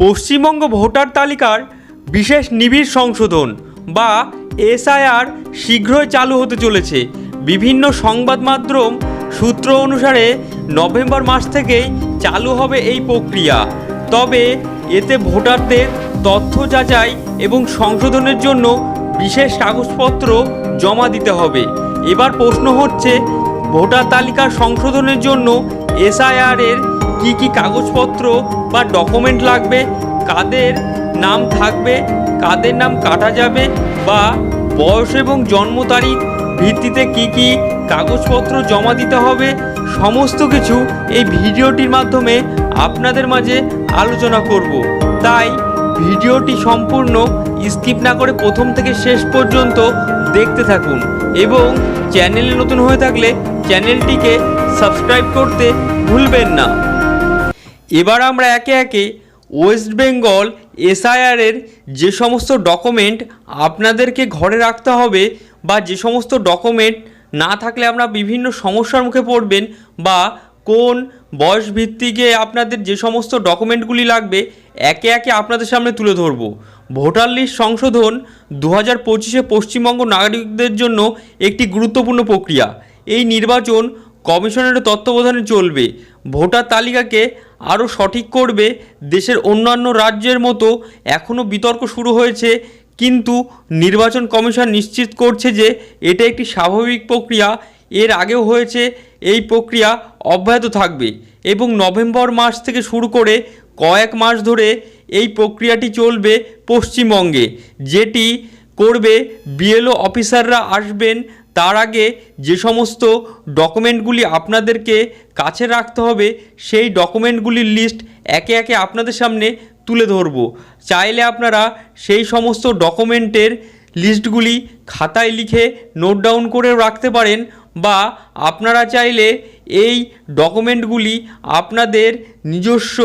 Paschimbanga voter তালিকার বিশেষ নিবিড় সংশোধন বা এসআইআর শীঘ্রই চালু হতে চলেছে। বিভিন্ন সংবাদ মাধ্যম সূত্র অনুসারে নভেম্বর মাস থেকেই চালু হবে এই প্রক্রিয়া। তবে এতে ভোটারদের তথ্য যাচাই এবং সংশোধনের জন্য বিশেষ কাগজপত্র জমা দিতে হবে। এবার প্রশ্ন হচ্ছে, ভোটার তালিকা সংশোধনের জন্য এসআইআর এর কি কি কাগজপত্র বা ডকুমেন্ট লাগবে, কাদের নাম থাকবে, কাদের নাম কাটা যাবে বা বয়স এবং জন্ম তারিখ, ভিত্তিতে কি কি কাগজপত্র জমা দিতে হবে, সমস্ত কিছু এই ভিডিওটির মাধ্যমে আপনাদের মাঝে আলোচনা করব। তাই ভিডিওটি সম্পূর্ণ স্কিপ না করে প্রথম থেকে শেষ পর্যন্ত দেখতে থাকুন এবং চ্যানেলে নতুন হয়ে থাকলে চ্যানেলটিকে সাবস্ক্রাইব করতে ভুলবেন না। এবার আমরা একে একে ওয়েস্ট বেঙ্গল এসআইআরের যে সমস্ত ডকুমেন্ট আপনাদেরকে ঘরে রাখতে হবে বা যে সমস্ত ডকুমেন্ট না থাকলে আপনারা বিভিন্ন সমস্যার মুখে পড়বেন বা কোন বয়স ভিত্তিকে আপনাদের যে সমস্ত ডকুমেন্টগুলি লাগবে একে একে আপনাদের সামনে তুলে ধরব। ভোটার লিস্ট সংশোধন দু হাজার পঁচিশে পশ্চিমবঙ্গ নাগরিকদের জন্য একটি গুরুত্বপূর্ণ প্রক্রিয়া। এই নির্বাচন কমিশনের তত্ত্বাবধানে চলবে। ভোটার তালিকাকে আরও সঠিক করবে দেশের অন্যান্য রাজ্যের মতো। এখনও বিতর্ক শুরু হয়েছে, কিন্তু নির্বাচন কমিশন নিশ্চিত করছে যে এটা একটি স্বাভাবিক প্রক্রিয়া। এর আগেও হয়েছে, এই প্রক্রিয়া অব্যাহত থাকবে এবং নভেম্বর মাস থেকে শুরু করে কয়েক মাস ধরে এই প্রক্রিয়াটি চলবে পশ্চিমবঙ্গে। যেটি করবে বিএলও অফিসাররা আসবেন তার আগে যে সমস্ত ডকুমেন্টগুলি আপনাদেরকে কাছে রাখতে হবে, সেই ডকুমেন্টগুলির লিস্ট একে একে আপনাদের সামনে তুলে ধরব। চাইলে আপনারা সেই সমস্ত ডকুমেন্টের লিস্টগুলি খাতায় লিখে নোট ডাউন করে রাখতে পারেন বা আপনারা চাইলে এই ডকুমেন্টগুলি আপনাদের নিজস্ব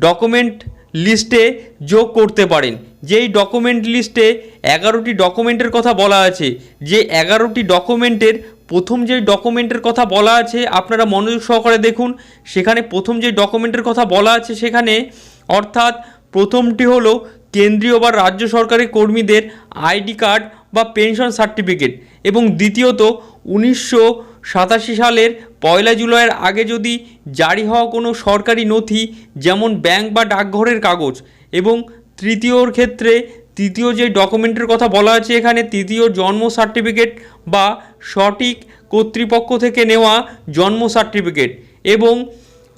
ডকুমেন্ট লিস্টে যোগ করতে পারেন। যেই ডকুমেন্ট লিস্টে এগারোটি ডকুমেন্টের কথা বলা আছে, যে এগারোটি ডকুমেন্টের প্রথম যে ডকুমেন্টের কথা বলা আছে, আপনারা মনোযোগ সহকারে দেখুন, সেখানে প্রথম যে ডকুমেন্টের কথা বলা আছে, সেখানে অর্থাৎ প্রথমটি হলো কেন্দ্রীয় বা রাজ্য সরকারি কর্মীদের আইডি কার্ড বা পেনশন সার্টিফিকেট এবং দ্বিতীয়ত উনিশশো সাতাশি সালের পয়লা জুলাইয়ের আগে যদি জারি হওয়া কোনো সরকারি নথি, যেমন ব্যাংক বা ডাকঘরের কাগজ এবং তৃতীয়র ক্ষেত্রে তৃতীয় যে ডকুমেন্টের কথা বলা আছে এখানে তৃতীয় জন্ম সার্টিফিকেট বা সঠিক কর্তৃপক্ষ থেকে নেওয়া জন্ম সার্টিফিকেট এবং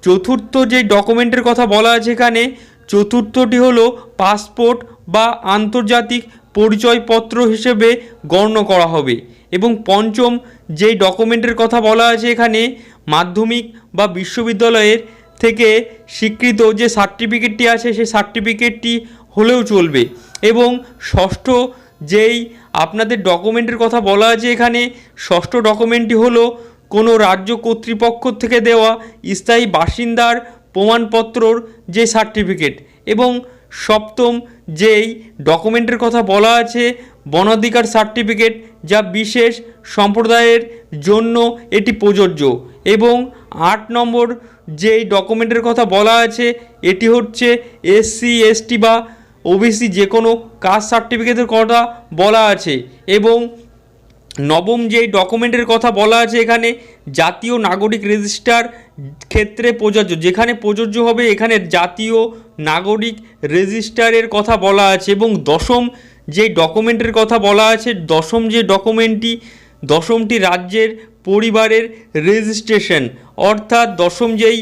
চতুর্থ যে ডকুমেন্টের কথা বলা আছে এখানে, চতুর্থটি হলো পাসপোর্ট বা আন্তর্জাতিক পরিচয়পত্র হিসেবে গণ্য করা হবে এবং পঞ্চম যেই ডকুমেন্টের কথা বলা আছে এখানে, মাধ্যমিক বা বিশ্ববিদ্যালয়ের থেকে স্বীকৃত যে সার্টিফিকেটটি আছে, সেই সার্টিফিকেটটি হলেও চলবে। এবং ষষ্ঠ যেই আপনাদের ডকুমেন্টের কথা বলা আছে এখানে, ষষ্ঠ ডকুমেন্টটি হলো কোনো রাজ্য কর্তৃপক্ষ থেকে দেওয়া স্থায়ী বাসিন্দার প্রমাণপত্রর যে সার্টিফিকেট এবং সপ্তম যেই ডকুমেন্টের কথা বলা আছে, বনাধিকার সার্টিফিকেট যা বিশেষ সম্প্রদায়ের জন্য এটি প্রযোজ্য এবং আট নম্বর যেই ডকুমেন্টের কথা বলা আছে, এটি হচ্ছে এসসি, এসটি বা ওবিসি যে কোনো কাস্ট সার্টিফিকেটের কথা বলা আছে এবং নবম যেই ডকুমেন্টের কথা বলা আছে এখানে, জাতীয় নাগরিক রেজিস্টার ক্ষেত্রে প্রযোজ্য, যেখানে প্রযোজ্য হবে এখানে জাতীয় নাগরিক রেজিস্টারের কথা বলা আছে এবং দশম যে ডকুমেন্টের কথা বলা আছে, দশম যে ডকুমেন্টটি, দশমটি রাজ্যের পরিবারের রেজিস্ট্রেশন, অর্থাৎ দশম যেই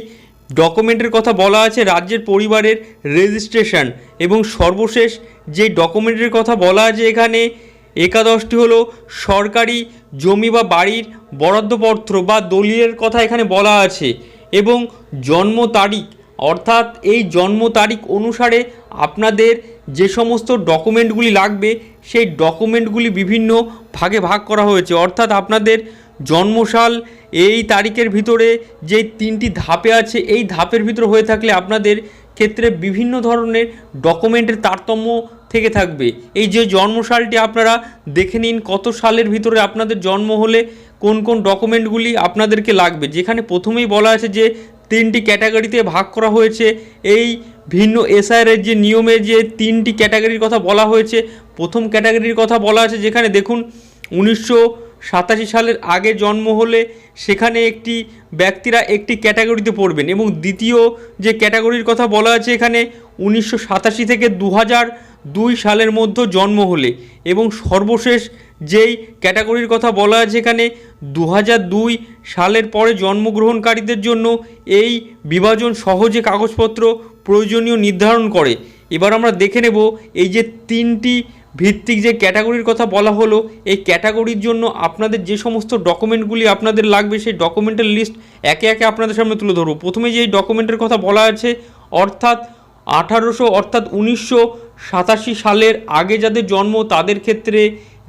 ডকুমেন্টের কথা বলা আছে রাজ্যের পরিবারের রেজিস্ট্রেশন এবং সর্বশেষ যে ডকুমেন্টের কথা বলা আছে এখানে, একাদশটি হলো সরকারি জমি বা বাড়ির বরাদ্দপত্র বা দলিলের কথা এখানে বলা আছে এবং জন্ম তারিখ। অর্থাৎ এই জন্ম তারিখ অনুসারে আপনাদের যে সমস্ত ডকুমেন্টগুলি লাগবে, সেই ডকুমেন্টগুলি বিভিন্ন ভাগে ভাগ করা হয়েছে। অর্থাৎ আপনাদের জন্মসাল, এই তারিখের ভিতরে যে তিনটি ধাপে আছে, এই ধাপের ভিতরে হয়ে থাকলে আপনাদের ক্ষেত্রে বিভিন্ন ধরনের ডকুমেন্টের তারতম্য থেকে থাকবে। এই যে জন্মসালটি আপনারা দেখে নিন, কত সালের ভিতরে আপনাদের জন্ম হলে কোন কোন ডকুমেন্টগুলি আপনাদেরকে লাগবে। যেখানে প্রথমেই বলা আছে যে তিনটি ক্যাটাগরিতে ভাগ করা হয়েছে, এই ভিন্ন এসআইআরের যে নিয়মে যে তিনটি ক্যাটাগরির কথা বলা হয়েছে, প্রথম ক্যাটাগরির কথা বলা আছে যেখানে দেখুন, উনিশশো সাতাশি সালের আগে জন্ম হলে সেখানে একটি ব্যক্তিরা একটি ক্যাটাগরিতে পড়বেন এবং দ্বিতীয় যে ক্যাটাগরির কথা বলা আছে এখানে উনিশশো সাতাশি থেকে দু দুই সালের মধ্যে জন্ম হলে এবং সর্বশেষ যেই ক্যাটাগরির কথা বলা আছে এখানে দু দুই সালের পরে জন্মগ্রহণকারীদের জন্য এই বিভাজন সহজে কাগজপত্র প্রয়োজনীয় নির্ধারণ করে। এবার আমরা দেখে নেব এই যে তিনটি ভিত্তিক যে ক্যাটাগরির কথা বলা হলো, এই ক্যাটাগরির জন্য আপনাদের যে সমস্ত ডকুমেন্টগুলি আপনাদের লাগবে, সেই ডকুমেন্টের লিস্ট একে একে আপনাদের সামনে তুলে ধরবো। প্রথমে যে ডকুমেন্টের কথা বলা আছে, অর্থাৎ আঠারোশো, অর্থাৎ উনিশশো সাতাশি সালের আগে যাদের জন্ম, তাদের ক্ষেত্রে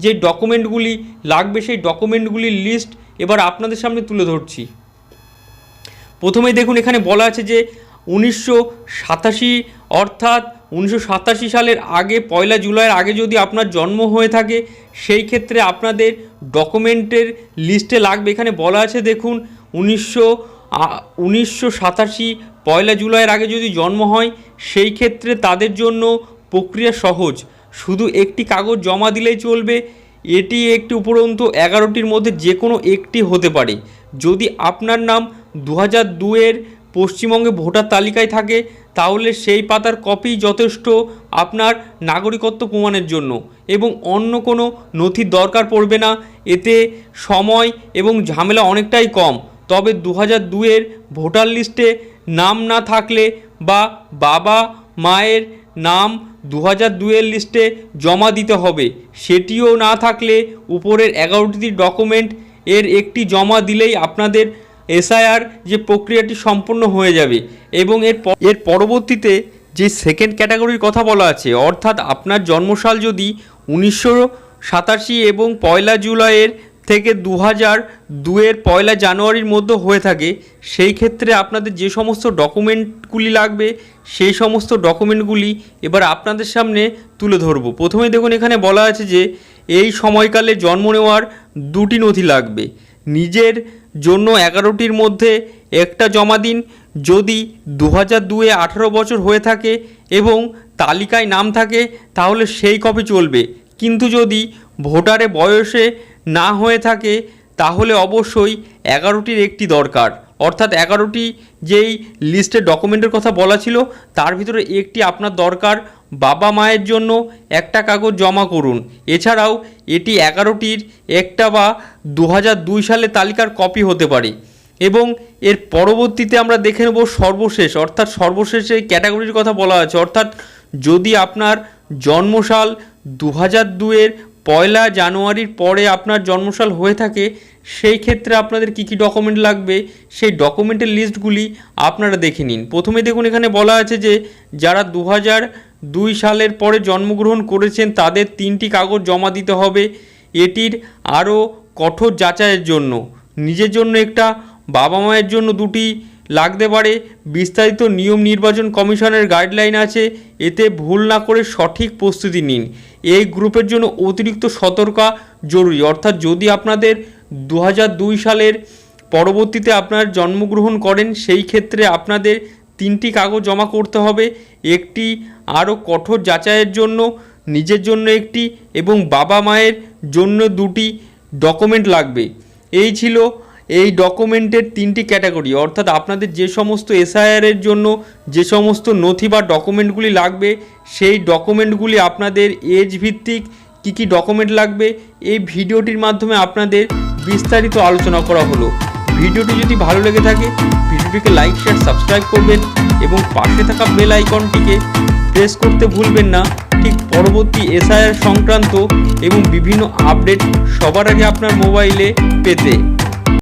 যে ডকুমেন্টগুলি লাগবে, সেই ডকুমেন্টগুলির লিস্ট এবার আপনাদের সামনে তুলে ধরছি। প্রথমেই দেখুন, এখানে বলা আছে যে উনিশশো সাতাশি, অর্থাৎ উনিশশো সাতাশি সালের আগে, পয়লা জুলাইয়ের আগে যদি আপনার জন্ম হয়ে থাকে, সেই ক্ষেত্রে আপনাদের ডকুমেন্টের লিস্টে লাগবে। এখানে বলা আছে, দেখুন, উনিশশো উনিশশো সাতাশি, পয়লা জুলাইয়ের আগে যদি জন্ম হয়, সেই ক্ষেত্রে তাদের জন্য প্রক্রিয়া সহজ। শুধু একটি কাগজ জমা দিলেই চলবে। এটি একটি উপরন্তু এগারোটির মধ্যে যে কোনো একটি হতে পারে। যদি আপনার নাম দু হাজার দুয়ের পশ্চিমবঙ্গে ভোটার তালিকায় থাকে, তাহলে সেই পাতার কপি যথেষ্ট আপনার নাগরিকত্ব প্রমাণের জন্য এবং অন্য কোনো নথির দরকার পড়বে না। এতে সময় এবং ঝামেলা অনেকটাই কম। তবে দু হাজার দুয়ের ভোটার লিস্টে নাম না থাকলে বা বাবা মায়ের নাম দু হাজার দুয়ের লিস্টে জমা দিতে হবে, সেটিও না থাকলে উপরের এগারোটি ডকুমেন্ট এর একটি জমা দিলেই আপনাদের এসআইআর যে প্রক্রিয়াটি সম্পূর্ণ হয়ে যাবে এবং এর এর পরবর্তীতে যে সেকেন্ড ক্যাটাগরির কথা বলা আছে, অর্থাৎ আপনার জন্মসাল যদি উনিশশো সাতাশি এবং পয়লা জুলাইয়ের থেকে দু হাজার দুয়ের পয়লা জানুয়ারির মধ্যে হয়ে থাকে, সেই ক্ষেত্রে আপনাদের যে সমস্ত ডকুমেন্টগুলি লাগবে, সেই সমস্ত ডকুমেন্টগুলি এবার আপনাদের সামনে তুলে ধরবো। প্রথমেই দেখুন, এখানে বলা আছে যে, এই সময়কালে জন্ম নেওয়ার দুটি নথি লাগবে। নিজের জন্য এগারোটির মধ্যে একটা জমা দিন যদি দু হাজার দুয়ে আঠারো বছর হয়ে থাকে এবং তালিকায় নাম থাকে তাহলে সেই কপি চলবে। কিন্তু যদি ভোটারে বয়সে না হয়ে থাকে তাহলে অবশ্যই এগারোটির একটি দরকার। অর্থাৎ এগারোটি যেই লিস্টে ডকুমেন্টের কথা বলা ছিল, তার ভিতরে একটি আপনার দরকার, বাবা মায়ের জন্য একটা কাগজ জমা করুন। এছাড়াও এটি এগারোটির একটা বা দু দুই সালে তালিকার কপি হতে পারে। এবং এর পরবর্তীতে আমরা দেখে নেব সর্বশেষ, অর্থাৎ সর্বশেষ এই ক্যাটাগরির কথা বলা আছে। অর্থাৎ যদি আপনার জন্মসাল দু হাজার দুয়ের পয়লা জানুয়ারির পরে আপনার জন্মসাল হয়ে থাকে সেই ক্ষেত্রে আপনাদের কী কী ডকুমেন্ট লাগবে, সেই ডকুমেন্টের লিস্টগুলি আপনারা দেখে নিন। প্রথমে দেখুন, এখানে বলা আছে যে, যারা দু দুই সালের পরে জন্মগ্রহণ করেছেন, তাদের তিনটি কাগজ জমা দিতে হবে। এটির আরও কঠোর যাচাইয়ের জন্য, নিজের জন্য একটা, বাবা মায়ের জন্য দুটি লাগতে পারে। বিস্তারিত নিয়ম নির্বাচন কমিশনের গাইডলাইন আছে, এতে ভুল না করে সঠিক প্রস্তুতি নিন। এই গ্রুপের জন্য অতিরিক্ত সতর্কা জরুরি। অর্থাৎ যদি আপনাদের দু সালের পরবর্তীতে আপনার জন্মগ্রহণ করেন, সেই ক্ষেত্রে আপনাদের তিনটি কাগজ জমা করতে হবে, একটি আরও কঠোর যাচাইয়ের জন্য, নিজের জন্য একটি এবং বাবা মায়ের জন্য দুটি ডকুমেন্ট লাগবে। এই ছিল এই ডকুমেন্টের তিনটি ক্যাটাগরি, অর্থাৎ আপনাদের যে সমস্ত এসআইআর এর জন্য যে সমস্ত নথি বা ডকুমেন্টগুলি লাগবে, সেই ডকুমেন্টগুলি আপনাদের এজ ভিত্তিক কী কী ডকুমেন্ট লাগবে, এই ভিডিওটির মাধ্যমে আপনাদের বিস্তারিত আলোচনা করা হলো। ভিডিওটি যদি ভালো লেগে থাকে, ভিডিওটিকে লাইক, শেয়ার, সাবস্ক্রাইব করবেন এবং পাশে থাকা বেল আইকনটিকে প্রেস করতে ভুলবেন না। ঠিক পরবর্তী এসআইআর সংক্রান্ত এবং বিভিন্ন আপডেট সবার আগে আপনার মোবাইলে পেতে।